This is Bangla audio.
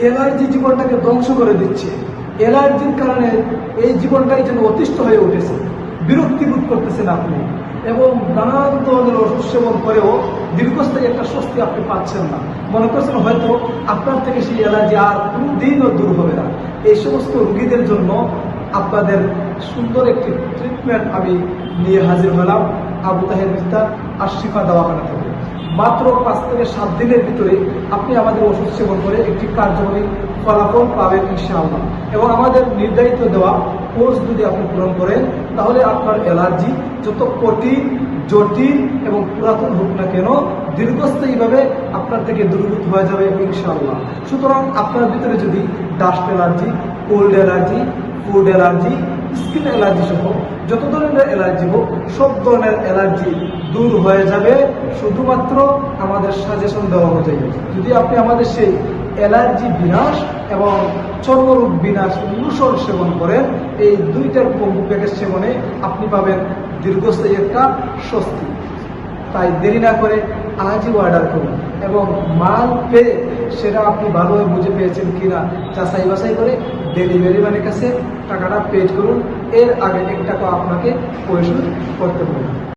এলার্জি জীবনটাকে ধ্বংস করে দিচ্ছে। এলার্জির কারণে এই জীবনটাই যেন অতিষ্ঠ হয়ে উঠেছে। বিরক্তি বোধ করতেছেন আপনি। এবং নানান ধরনের ওষুধ সেবন করেও দীর্ঘস্থায়ী একটা স্বস্তি আপনি পাচ্ছেন না। মনে করছেন হয়তো আপনার থেকে সেই অ্যালার্জি আর কোনোদিনও দূর হবে না। এই সমস্ত রুগীদের জন্য আপনাদের সুন্দর একটি ট্রিটমেন্ট আমি নিয়ে হাজির হলাম। আবু তাহের মিস্তার আশিফা দাওয়াখানা থেকে। মাত্র পাঁচ থেকে সাত দিনের ভিতরে আপনি আমাদের ওষুধ সেবন করে একটি কার্যকরী ফলাফল পাবেন ইনশাআল্লাহ। এবং আমাদের নির্ধারিত দেওয়া কোর্স যদি আপনি পূরণ করেন, তাহলে আপনার অ্যালার্জি যত কঠিন, জটিল এবং পুরাতন হোক না কেন দীর্ঘস্থায়ীভাবে আপনার থেকে দূরীভূত হয়ে যাবে ইনশাআল্লাহ। সুতরাং আপনার ভিতরে যদি dust allergy, cold allergy food allergy skin allergy সহ যত ধরনের অ্যালার্জি হোক, সব ধরনের অ্যালার্জি দূর হয়ে যাবে। শুধুমাত্র আমাদের সাজেশন দেওয়া অনুযায়ী। যদি আপনি আমাদের সেই অ্যালার্জি বিনাশ এবং চর্মরোগ বিনাশ অনুসরণ সেবন করেন, এই দুইটার কম্বো প্যাকেজ সেবনে আপনি পাবেন দীর্ঘস্থায়ী একটা স্বস্তি। তাই দেরি না করে আজই অর্ডার করুন এবং মাল পেয়ে সেটা আপনি ভালোভাবে বুঝে পেয়েছেন কিনা যাচাই বাছাই করে ডেলিভারি ম্যানের কাছে টাকাটা পেড করুন। এর আগে এক টাকা আপনাকে পরিশোধ করতে হবে